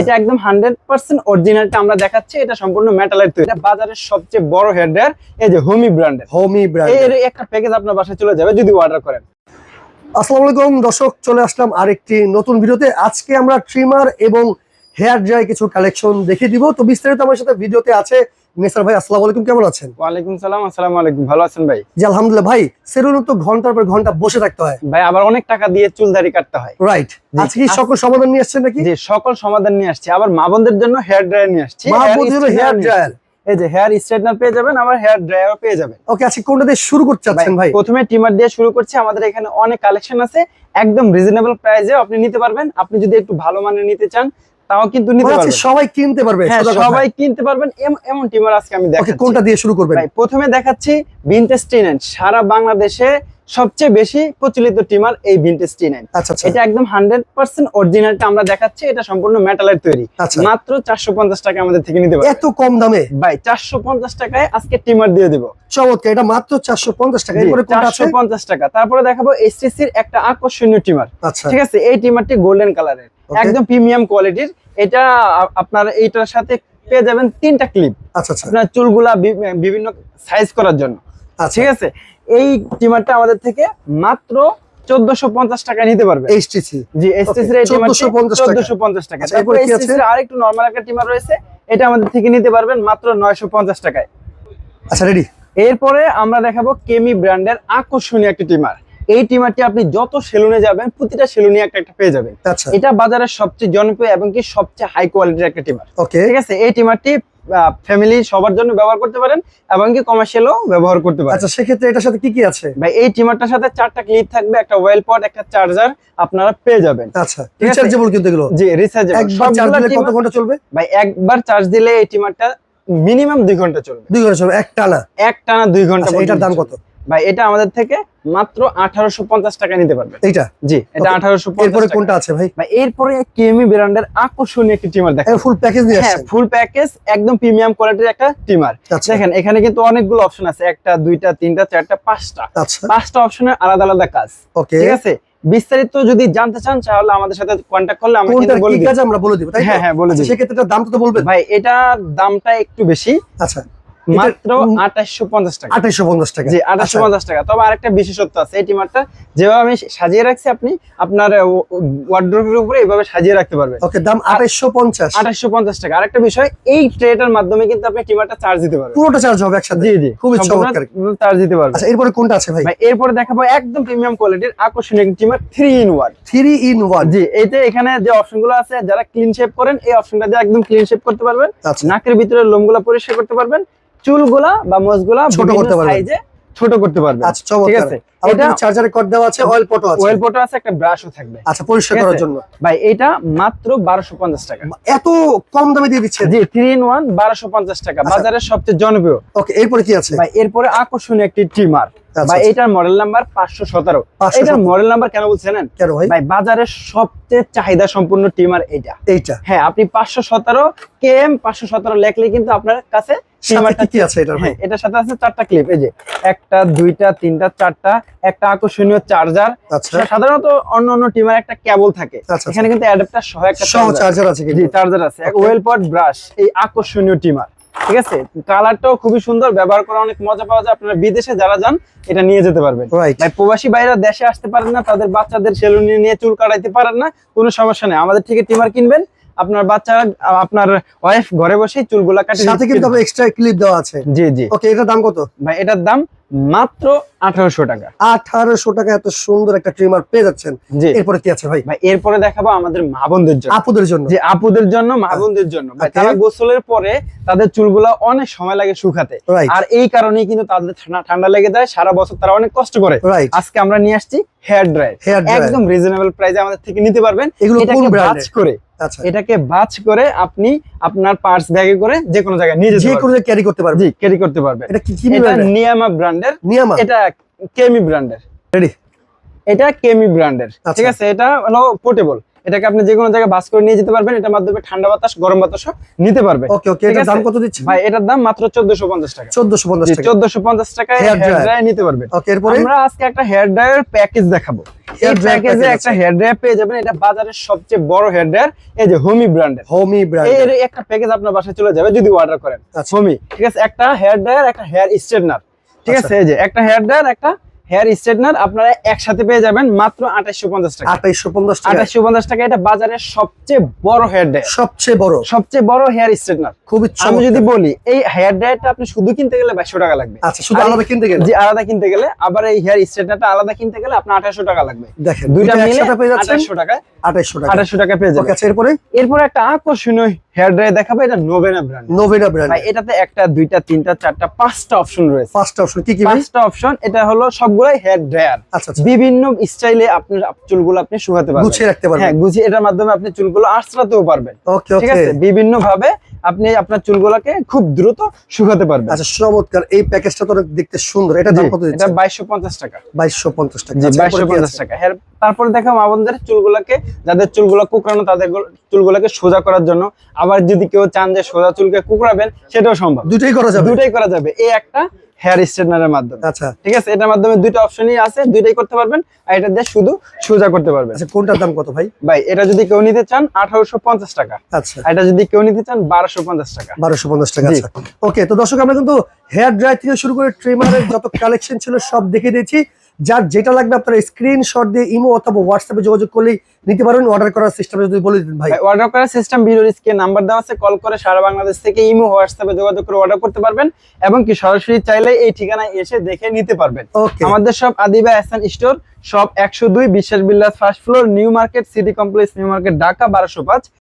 এটা একদম hundred percent অরিজিনালটা আমরা দেখাচ্ছি। এটা সম্পূর্ণ মেটালের তৈরি। এটা বাজারের সবচেয়ে বড় ড্রায়ার এই যে হোমি ব্র্যান্ডের। হোমি ব্র্যান্ড এর একটা প্যাকেজ আপনার বাসায় চলে যাবে যদি অর্ডার করেন। আসসালামু আলাইকুম দর্শক চলে আসলাম আরেকটি নতুন ভিডিওতে। আজকে আমরা ট্রিমার এবং হেয়ার ড্রাই কিছু কালেকশন দেখিয়ে দিব। তো বিস্তারিত আমার সাথে ভিডিওতে আছে নেসার ভাই আসসালামু আলাইকুম কেমন আছেন? ওয়ালাইকুম সালাম আসসালামু আলাইকুম ভালো আছেন ভাই? জি আলহামদুলিল্লাহ ভাই সেরুন তো ঘণ্টার পর ঘণ্টা বসে থাকতে হয়। ভাই আবার অনেক টাকা দিয়ে চুল দাড়ি কাটতে হয়। রাইট আজকে কি সকল সমাধান নিয়ে আসছেন নাকি? যে সকল সমাধান নিয়ে আসছি। আবার মা বোনদের জন্য হেয়ার ড্রায়ার নিয়ে আসছি। মা hair হেয়ার ড্রায়ার এই যে হেয়ার স্ট্রেটনার পেয়ে যাবেন আবার হেয়ার ড্রায়ারও পেয়ে যাবেন। ওকে কোনটা দিয়ে শুরু করতে চাচ্ছেন ভাই? প্রথমে টিমার দিয়ে শুরু করছি। আমাদের এখানে অনেক কালেকশন আছে। একদম রিজনেবল প্রাইসে আপনি নিতে পারবেন। আপনি যদি একটু ভালো মানের নিতে চান তাও কিন্তু নিতে পারবেন। সবাই কিনতে পারবে হ্যাঁ সবাই কিনতে পারবেন। এম- এমন টিমার আজকে আমি দেখাচ্ছি। কোনটা দিয়ে শুরু করবেন? প্রথমে দেখাচ্ছি ভিনটেজ টেনেন্ট সারা বাংলাদেশে সবচেয়ে বেশি প্রচলিত টিমার এই ভিনটেজ টি আচ্ছা এটা একদম হান্ড্রেড পার্সেন্ট অরিজিনালটা আমরা দেখাচ্ছি এটা সম্পূর্ণ মেটালের তৈরি। আচ্ছা। মাত্র চারশো পঞ্চাশ টাকা আমাদের থেকে নিতে এত কম দামে? ভাই চারশো পঞ্চাশ টাকায় আজকে টিমার দিয়ে দিব। চমৎকার এটা মাত্র চারশো পঞ্চাশ টাকা। চারশো পঞ্চাশ তারপরে দেখাবো এসটিসির একটা আকর্ষণীয় টিমার। আচ্ছা। ঠিক আছে এই টিমারটি গোল্ডেন কালারের. একদম প্রিমিয়াম কোয়ালিটির এটা আপনার এইটার সাথে পেয়ে যাবেন তিনটা ক্লিপ আচ্ছা আপনার চুলগুলা বিভিন্ন সাইজ করার জন্য। ঠিক আছে? এই টিমারটা আমাদের থেকে মাত্র চোদ্দশো পঞ্চাশ টাকা নিতে পারবে। এইচটিসি জি এসটিসি এর চোদ্দশো পঞ্চাশ টাকা। আচ্ছা, তারপরে আর একটু নর্মাল একটা টিমার রয়েছে। এটা আমাদের থেকে নিতে পারবেন মাত্র নয়শো পঞ্চাশ টাকায়। আচ্ছা রেডি এরপরে আমরা দেখাবো কেমি ব্র্যান্ডের আকর্ষণীয় একটি টিমার। এই টিমারটি আপনি যত সেলুনে যাবেন প্রতিটা সেলুনে একটা একটা পেয়ে যাবেন। আচ্ছা। এটা বাজারের সবচেয়ে জনপ্রিয় এবং কি সবচেয়ে হাই কোয়ালিটির একটা টিমার। ঠিক আছে? এই টিমারটি ফ্যামিলি সবার জন্য ব্যবহার করতে পারেন এবং কি কমার্শিয়ালও ব্যবহার করতে পারেন। আচ্ছা সেক্ষেত্রে এটার সাথে কি কি আছে? ভাই এই টিমারটার সাথে চারটা ক্লিপ থাকবে একটা ওয়েল পট একটা চার্জার আপনারা পেয়ে যাবেন। আচ্ছা রিচার্জেবল কিন্তু এগুলো? জি রিচার্জেবল একবার চার্জ দিলে কত ঘণ্টা চলবে? ভাই একবার চার্জ দিলে এই টিমারটা মিনিমাম 2 ঘণ্টা চলবে। 2 ঘণ্টা চলবে এক টানা। এক টানা দুই ঘণ্টা আচ্ছা এটার দাম কত। ভাই এটা আমাদের থেকে মাত্র আঠারোশো পঞ্চাশ টাকা নিতে পারবে। এইটা? জি এটা. আঠারোশো এরপরে কোনটা আছে ভাই? ভাই এরপরে কেমি ব্র্যান্ডের আকর্ষণীয় একটি টিমার দেখেন ফুল প্যাকেজ নিয়ে হ্যাঁ ফুল প্যাকেজ একদম প্রিমিয়াম কোয়ালিটির একটা টিমার। আচ্ছা। দেখেন এখানে কিন্তু অনেকগুলো অপশন আছে। একটা দুইটা তিনটা চারটা পাঁচটা। আচ্ছা। পাঁচটা অপশনের আলাদা আলাদা কাজ। ওকে ঠিক আছে? বিস্তারিত যদি জানতে চান তাহলে আমাদের সাথে কন্ট্যাক্ট করলে আমরা কিন্তু বলে কাজ আমরা বলে দিব তাই? হ্যাঁ হ্যাঁ বলে আচ্ছা, দিই সেক্ষেত্রে এটার দাম তো বলবেন। ভাই এটার দামটা একটু বেশি। আচ্ছা। এটা- মাত্র উম, আঠাশশো পঞ্চাশ টাকা। আঠাইশো পঞ্চাশ টাকা। জি আঠাশশো আচ্ছা, পঞ্চাশ টাকা। তবে আরেকটা বিশেষত্ব আছে এই টিমারটা যেভাবে আমি সাজিয়ে রাখছি আপনি আপনার ওয়ার্ড্রোপের উপরে এইভাবে সাজিয়ে রাখতে পারবেন। ওকে দাম আঠাইশো পঞ্চাশ। আঠাশশো পঞ্চাশ টাকা। আরেকটা বিষয় এই ট্রেটার মাধ্যমে কিন্তু আপনি টিমারটা চার্জ দিতে পারবেন। পুরোটা চার্জ হবে একসাথে? জি জি। খুবই চমৎকার। চার্জ দিতে পারবেন। আচ্ছা এরপরে কোনটা আছে ভাই? ভাই এরপরে দেখাবো একদম প্রিমিয়াম কোয়ালিটির আকর্ষণীয় trimmer three in one three in one জি এইতে এখানে যে অপশনগুলো আছে যারা ক্লিন শেপ করেন এই অপশনটা দিয়ে একদম ক্লিন শেপ করতে পারবেন। আচ্ছা। নাকের ভিতরে লোমগুলা পরিষ্কার করতে পারবেন। চুলগুলা বা মোজগুলা ছোট করতে পারবে ছোট করতে পারবে আচ্ছা ঠিক আছে? এটা চার্জারের কট দেওয়া আছে অয়েল পটও আছে। ওয়েল পটো আছে একটা ব্রাশও থাকবে। আচ্ছা পরিষ্কার করার জন্য। ভাই এটা মাত্র বারোশো পঞ্চাশ টাকা। এত কম দামে দিয়ে দিচ্ছেন? জি থ্রি ইন ওয়ান বারোশো পঞ্চাশ টাকা। আচ্ছা। সবচেয়ে জনপ্রিয়। ওকে এরপরে কি আছে? ভাই এরপরে আকর্ষণীয় একটি টিমার আচ্ছা, ভাই আচ্ছা। এটার মডেল নাম্বার 517 এটার মডেল নাম্বার কেন বলছেন কেন ভাই? ভাই বাজারের সবচেয়ে চাহিদা সম্পূর্ণ টিমার এটা এইটা। হ্যাঁ আপনি পাঁচশো সতেরো কে এম পাঁচশো সতেরো লেখলে কিন্তু আপনার কাছে কি আছে এটার ভাই? হ্যাঁ এটার সাথে আছে চারটা ক্লিপ এই যে একটা দুইটা তিনটা চারটা একটা আকর্ষণীয় চার্জার আচ্ছা। সাধারণত অন্য অন্য টিমার একটা কেবল থাকে। আচ্ছা, এখানে কিন্তু অ্যাডাপ্টার সহ একটা সহ চার্জার আছে জি চার্জার আছে। Okay. ওয়েল পট ব্রাশ এই আকর্ষণীয় টিমার ঠিক আছে? কালারটাও খুবই সুন্দর ব্যবহার করা অনেক মজা পাওয়া যায়। আপনারা বিদেশে যারা যান এটা নিয়ে যেতে পারবেন। ভাই প্রবাসী বাইরা দেশে আসতে পারেন না তাদের বাচ্চাদের সেলুনে নিয়ে চুল কাটাইতে পারেন না কোনো সমস্যা নেই। আমাদের থেকে টিমার কিনবেন। আপনার বাচ্চা আপনার ওয়াইফ ঘরে বসে চুলগুলা কাটিয়ে সাথে কিন্তু এক্সট্রা ক্লিপ দেওয়া আছে। জি জি। ওকে এটার দাম কত? ভাই এটার দাম মাত্র আঠারোশো টাকা। আঠারোশো টাকা এত সুন্দর একটা ট্রিমার পেয়ে যাচ্ছেন। এরপরে কি আছে ভাই? ভাই এরপরে দেখাবো আমাদের মা বোনদের জন্য। আপুদের জন্য। যে আপুদের জন্য মা বোনদের জন্য। ভাই তারা গোসলের পরে তাদের চুলগুলা অনেক সময় লাগে শুকাতে। আর এই কারণেই কিন্তু তাদের ঠান্ডা ঠান্ডা লেগে যায় সারা বছর তারা অনেক কষ্ট করে। আজকে আমরা নিয়ে আসছি হেয়ার ড্রায়ার একদম রিজনেবল প্রাইসে আমাদের থেকে নিতে পারবেন। এগুলো করে। আচ্ছা এটাকে বাছ করে আপনি আপনার পার্স ব্যাগে করে যে কোনো জায়গায় নিয়ে যে পারবেন। কোনো ক্যারি করতে পারবে জি ক্যারি করতে পারবেন। এটা কি কি এটা ব্র্যান্ডের নিয়ামা ব্র্যান্ডের নিয়ামা এটা কেমি ব্র্যান্ডের রেডি এটা কেমি ব্র্যান্ডের আচ্ছা। ঠিক আছে এটা হলো পোর্টেবল এটাকে আপনি যে কোনো জায়গায় বাস করে নিয়ে যেতে পারবেন। এটার মাধ্যমে ঠান্ডা বাতাস গরম বাতাসও নিতে পারবেন ওকে ওকে এটার দাম কত দিচ্ছেন? ভাই এটার দাম মাত্র চোদ্দশো পঞ্চাশ টাকা। চোদ্দশো পঞ্চাশ টাকা। চোদ্দশো পঞ্চাশ টাকায় হেয়ার। ড্রায়ার নিতে পারবেন ওকে এরপরে? আমরা আজকে একটা হেয়ার ড্রায়ার প্যাকেজ দেখাবো। এই প্যাকেজে একটা হেয়ার ড্রায়ার পেয়ে যাবেন। এটা বাজারের সবচেয়ে বড় হেয়ার ড্রায়ার এই যে হোমি ব্র্যান্ডের হোমি ব্র্যান্ড এর একটা প্যাকেজ আপনার বাসায় চলে যাবে যদি অর্ডার করেন। আচ্ছা। হোমি ঠিক আছে? একটা হেয়ার ড্রায়ার একটা হেয়ার স্ট্রেটনার ঠিক আচ্ছা। আছে? এই যে একটা হেয়ার ড্রায়ার একটা হেয়ার স্ট্রেটনার আপনারা একসাথে পেয়ে যাবেন মাত্র আঠাইশো পঞ্চাশ টাকা। আঠাইশো পঞ্চাশ আঠাইশো পঞ্চাশ টাকা এটা বাজারের সবচেয়ে বড় হেয়ার ড্রায়ার। সবচেয়ে বড়। সবচেয়ে বড় হেয়ার স্ট্রেটনার। খুবই আমি যদি বলি এই হেয়ার ড্রায়ারটা আপনি শুধু কিনতে গেলে বাইশশো টাকা লাগবে। আচ্ছা শুধু আলাদা কিনতে গেলে? আলাদা কিনতে গেলে। আবার এই হেয়ার স্ট্রেটনারটা আলাদা কিনতে গেলে আপনার আঠাইশো টাকা লাগবে। দেখেন দুইটা মিলে আঠাইশো টাকা টাকা। টাকা পেয়ে আচ্ছা, এরপর? একটা আকর্ষণীয় হেয়ার ড্রায়ার নোভেনা এটাতে একটা দুইটা তিনটা চারটা পাঁচটা অপশন রয়েছে। পাঁচটা অপশন কি কি পাঁচটা অপশন এটা হেয়ার ড্রায়ার আচ্ছা, আচ্ছা বিভিন্ন স্টাইলে আপনি চুলগুলো আপনি শুকাতে পারবেন। গুছিয়ে রাখতে পারবেন। হ্যাঁ গুছিয়ে এটার মাধ্যমে আপনি চুলগুলো আঁচড়াতেও পারবেন। ওকে ওকে। ঠিক আছে? বিভিন্ন ভাবে আপনি আপনার চুলগুলোকে খুব দ্রুত শুকাতে পারবেন। আচ্ছা চমৎকার। এই প্যাকেজটা তো দেখতে সুন্দর। এটা দাম কত এটা দিচ্ছেন বাইশশো পঞ্চাশ টাকা। বাইশশো পঞ্চাশ টাকা। জি আচ্ছা, বাইশশো এরপরে কি পঞ্চাশ আছে? টাকা। এর তারপরে দেখো আমাদের চুলগুলোকে যাদের চুলগুলো কুকরানো তাদের গুলো- চুলগুলোকে সোজা করার জন্য আবার যদি কেউ চান যে সোজা চুলকে কুকরাবেন সেটাও সম্ভব। দুটোই করা যাবে? দুটাই করা যাবে। এই একটা হেয়ার স্ট্রেটনারের মাধ্যমে। আচ্ছা। ঠিক আছে? এটার মাধ্যমে দুইটা অপশনই আছে দুইটাই করতে পারবেন আর এটা দিয়ে শুধু সোজা করতে পারবেন। আচ্ছা কোনটার দাম কত ভাই? ভাই এটা যদি কেউ নিতে চান আঠারোশো পঞ্চাশ টাকা। আচ্ছা। আর এটা যদি কেউ নিতে চান বারোশো পঞ্চাশ টাকা। বারোশো পঞ্চাশ টাকা আচ্ছা। ওকে তো দর্শক আমরা কিন্তু হেয়ার ড্রাই থেকে শুরু করে ট্রিমারের যত কালেকশন ছিল সব দেখে দিয়েছি। যার যেটা লাগবে আপনারা স্ক্রিনশট দিয়ে ইমো অথবা হোয়াটসঅ্যাপে যোগাযোগ করলেই নিতে পারবেন অর্ডার করার সিস্টেমে যদি বলে দিন ভাই। অর্ডার করার সিস্টেম ভিডিওর স্ক্রিনে নাম্বার দেওয়া আছে। কল করে সারা বাংলাদেশ থেকে ইমো হোয়াটসঅ্যাপে যোগাযোগ করে অর্ডার করতে পারবেন এবং কি সরাসরি চাইলে এই ঠিকানায় এসে দেখে নিতে পারবেন। ওকে আমাদের সব আদিবা এহসান স্টোর সব একশো দুই Biswas Bilas first floor New Market city complex New Market Dhaka বারোশো পাঁচ।